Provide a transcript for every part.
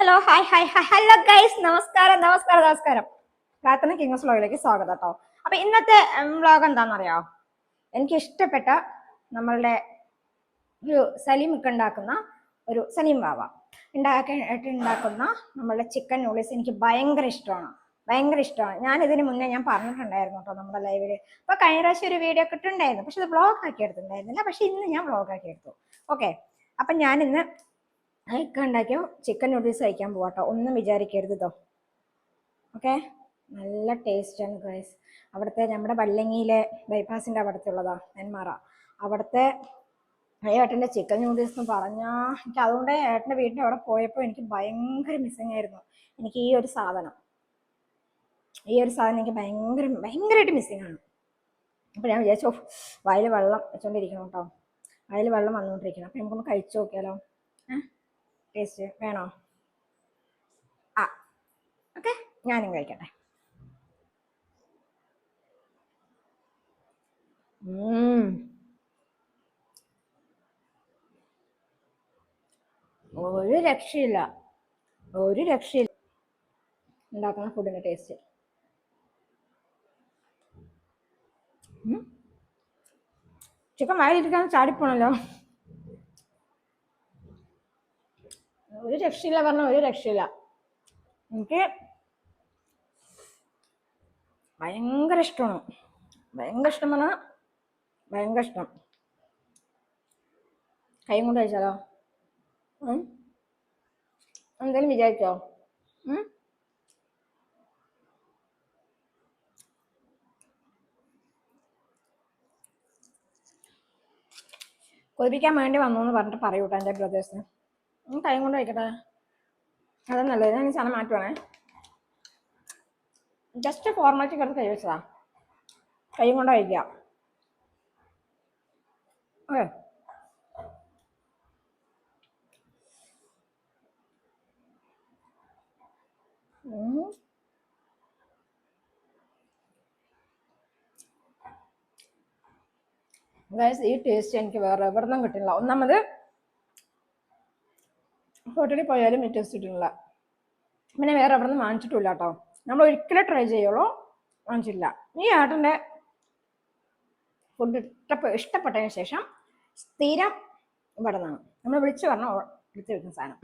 Hello hi hi hi hello guys നമസ്കാരം നമസ്കാരം നമസ്കാരം. പ്രാർത്ഥന കിങ്സ് വ്ലോഗിലേക്ക് സ്വാഗതം കേട്ടോ. അപ്പൊ ഇന്നത്തെ വ്ലോഗ് എന്താണെന്നറിയാമോ എനിക്ക് ഇഷ്ടപ്പെട്ട നമ്മളുടെ ഒരു സലീമൊക്കെ ഉണ്ടാക്കുന്ന ഒരു സലീം വാവ. ഉണ്ടാക്കി ഉണ്ടാക്കുന്ന നമ്മളുടെ ചിക്കൻ നൂഡിൽസ് എനിക്ക് ഭയങ്കര ഇഷ്ടമാണ്. ഭയങ്കര ഇഷ്ടമാണ്. ഞാൻ ഇതിന് മുന്നേ ഞാൻ പറഞ്ഞിട്ടുണ്ടായിരുന്നു കേട്ടോ നമ്മുടെ ലൈവിൽ അപ്പൊ കഴിഞ്ഞ പ്രാവശ്യം ഒരു വീഡിയോ ഒക്കെ ഇട്ടുണ്ടായിരുന്നു. പക്ഷെ ഇത് വ്ളോഗ് ആക്കി എടുത്തിട്ടുണ്ടായിരുന്നില്ല. പക്ഷെ ഇന്ന് ഞാൻ വ്ളോഗ് ആക്കി എടുത്തു. ഓക്കെ അപ്പൊ ഞാൻ ഇന്ന് ഒക്കെ ഉണ്ടാക്കിയ ചിക്കൻ നൂഡിൽസ് കഴിക്കാൻ പോവാട്ടോ. ഒന്നും വിചാരിക്കരുത് ഇതോ ഓക്കെ നല്ല ടേസ്റ്റാണ് ഗൈസ് അവിടുത്തെ നമ്മുടെ വല്ലങ്ങിയിലെ ബൈപ്പാസിന്റെ അവിടുത്തെ ഉള്ളതാ നെന്മാറ. അവിടുത്തെ ഏട്ടന്റെ ചിക്കൻ നൂഡിൽസ് എന്ന് പറഞ്ഞാൽ എനിക്ക് അതുകൊണ്ട് ഏട്ടന്റെ വീടിന്റെ അവിടെ പോയപ്പോൾ എനിക്ക് ഭയങ്കര മിസ്സിങ് ആയിരുന്നു. എനിക്ക് ഈ ഒരു സാധനം. ഈ ഒരു സാധനം എനിക്ക് ഭയങ്കര ഭയങ്കരമായിട്ട് മിസ്സിങ് ആണ്. അപ്പോൾ ഞാൻ വിചാരിച്ചു വയൽ വെള്ളം വെച്ചോണ്ടിരിക്കണം കേട്ടോ വയൽ വെള്ളം വന്നുകൊണ്ടിരിക്കണം അപ്പോൾ നമുക്കൊന്ന് കഴിച്ചു നോക്കിയാലോ. ഏഹ് ടേസ്റ്റ് വേണോ? ആ ഓക്കെ ഞാനും കഴിക്കട്ടെ. ഒരു രക്ഷയില്ല. ഒരു രക്ഷയില്ല. ഉണ്ടാക്കുന്ന ഫുഡിന്റെ ടേസ്റ്റ് ചിക്കൻ വായിലിരിക്കാൻ ചാടിപ്പോണല്ലോ ഒരു രക്ഷയില്ല പറഞ്ഞ ഒരു രക്ഷയില്ല. എനിക്ക് ഭയങ്കര ഇഷ്ടമാണ്. ഭയങ്കര ഇഷ്ടം പറഞ്ഞാൽ ഭയങ്കര ഇഷ്ടം. കൈ കൊണ്ട് കഴിച്ചാലോ? എന്തായാലും വിചാരിച്ചോ? കൊതിപ്പിക്കാൻ വേണ്ടി വന്നു എന്ന് പറഞ്ഞിട്ട് പറയൂട്ടോ എന്റെ ബ്രദേഴ്സിന്. ഉം, കൈ കൊണ്ട് വയ്ക്കട്ടെ അതാ നല്ലത്. ഞാൻ സാധനം മാറ്റുവാണേ. ജസ്റ്റ് ഫോർമാലിറ്റി കിടന്ന് കൈ വെച്ചതാ. കൈ കൊണ്ട് വയ്ക്കുക ഓക്കെ ഈ ടേസ്റ്റ് എനിക്ക് വേറെ എവിടെ നിന്നും കിട്ടില്ല ഒന്നാമത് ഹോട്ടലിൽ പോയാലും ഈ ടേസ്റ്റ് പിന്നെ വേറെ അവിടെ നിന്ന് വാങ്ങിച്ചിട്ടില്ല കേട്ടോ നമ്മൾ ഒരിക്കലും ട്രൈ ചെയ്യുള്ളൂ. വാങ്ങിച്ചില്ല ഈ ഏട്ടന്റെ ഫുഡ് ഇഷ്ടപ്പെ ഇഷ്ടപ്പെട്ടതിന് ശേഷം സ്ഥിരം ഇവിടെ നിന്നാണ് നമ്മൾ വിളിച്ചു പറഞ്ഞ എടുത്ത് വെക്കുന്ന സാധനം.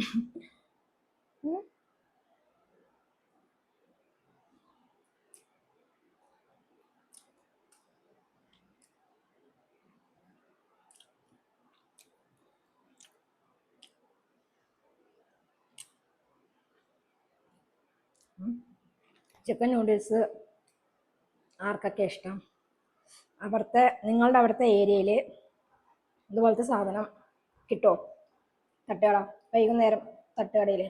ചിക്കൻ നൂഡിൽസ് ആർക്കൊക്കെ ഇഷ്ടം? അവിടുത്തെ നിങ്ങളുടെ അവിടുത്തെ ഏരിയയിൽ ഇതുപോലത്തെ സാധനം കിട്ടുമോ തട്ടുകട? വൈകുന്നേരം തട്ടുകടയിൽ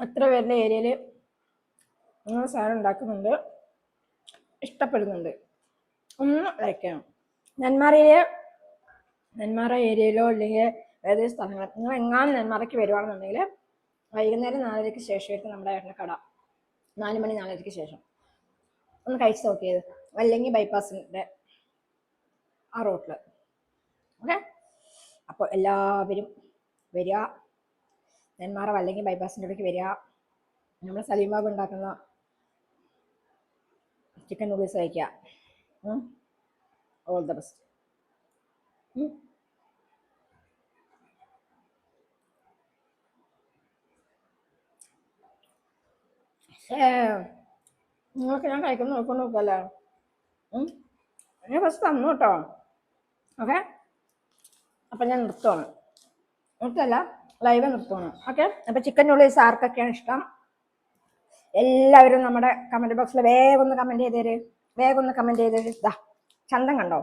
അത്ര പേരുടെ ഏരിയയിൽ നിങ്ങൾ സാധനം ഉണ്ടാക്കുന്നുണ്ട്. ഇഷ്ടപ്പെടുന്നുണ്ട്. ഒന്ന് ലൈക്ക് ചെയ്യണം നെന്മാറയിലെ നെന്മാറ ഏരിയയിലോ അല്ലെങ്കിൽ വേറെ സ്ഥലങ്ങൾ നിങ്ങൾ എങ്ങാനും നെന്മാറയ്ക്ക് വരുവാണെന്നുണ്ടെങ്കിൽ വൈകുന്നേരം നാലരയ്ക്ക് ശേഷമായിരിക്കും നമ്മുടെ കട. നാല് മണി നാലരയ്ക്ക് ശേഷം. ഒന്ന് കഴിച്ച് നോക്കിയത് അല്ലെങ്കിൽ ബൈപ്പാസിന്റെ ആ റോട്ടിൽ ഓക്കെ അപ്പോൾ എല്ലാവരും വരിക. നെന്മാറ അല്ലെങ്കിൽ ബൈപ്പാസിന്റെ ഇടയ്ക്ക് വരിക. നമ്മൾ സലീം ബാബു ഉണ്ടാക്കുന്ന ചിക്കൻ നൂഡിൽസ് കഴിക്കുക. ഓൾ ദ ബെസ്റ്റ് നിങ്ങൾക്ക് ഞാൻ കഴിക്കുന്ന നോക്കൊണ്ട് നോക്കല്ലേ ഞാൻ ഫസ്റ്റ് തന്നു കേട്ടോ. ഓക്കെ അപ്പം ഞാൻ നിർത്തുവാണ്. നിർത്തല്ല ലൈവ് നിർത്തുവാണ്. ഓക്കെ അപ്പം ചിക്കൻ നൂഡിൽസ് ആർക്കൊക്കെയാണ് ഇഷ്ടം? എല്ലാവരും നമ്മുടെ കമന്റ് ബോക്സിൽ വേഗം ഒന്ന് കമന്റ് ചെയ്തേര്. വേഗം ഒന്ന് കമന്റ് ചെയ്തേര്. ഇതാ ചന്തം കണ്ടോ?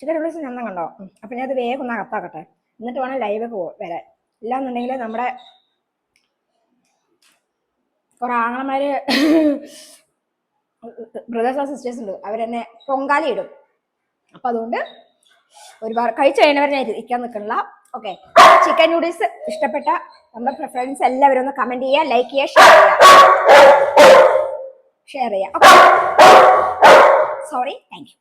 ചിക്കൻ നൂഡിൽസ് ചന്തം കണ്ടോ. അപ്പം ഞാനത് വേഗം ഒന്ന് അകത്താക്കട്ടെ. എന്നിട്ട് വേണം ലൈവ് പോ വരാൻ. ഇല്ലാന്നുണ്ടെങ്കിൽ നമ്മുടെ കുറെ ആങ്ങളമാർ ബ്രദേഴ്സ് ആൻഡ് സിസ്റ്റേഴ്സ് ഉണ്ട്. അവരെന്നെ പൊങ്കാലി ഇടും. അപ്പം അതുകൊണ്ട് ഒരുപാട് കഴിച്ചു കഴിഞ്ഞവരെ ഞാൻ ഇരിക്കാൻ നിൽക്കണില്ല. ഓക്കെ ചിക്കൻ നൂഡിൽസ് ഇഷ്ടപ്പെട്ട നമ്മുടെ പ്രിഫറൻസ് എല്ലാവരും ഒന്ന് കമന്റ് ചെയ്യുക ലൈക്ക് ചെയ്യുക ഷെയർ ചെയ്യുക. ഷെയർ ചെയ്യുക. Okay sorry thank you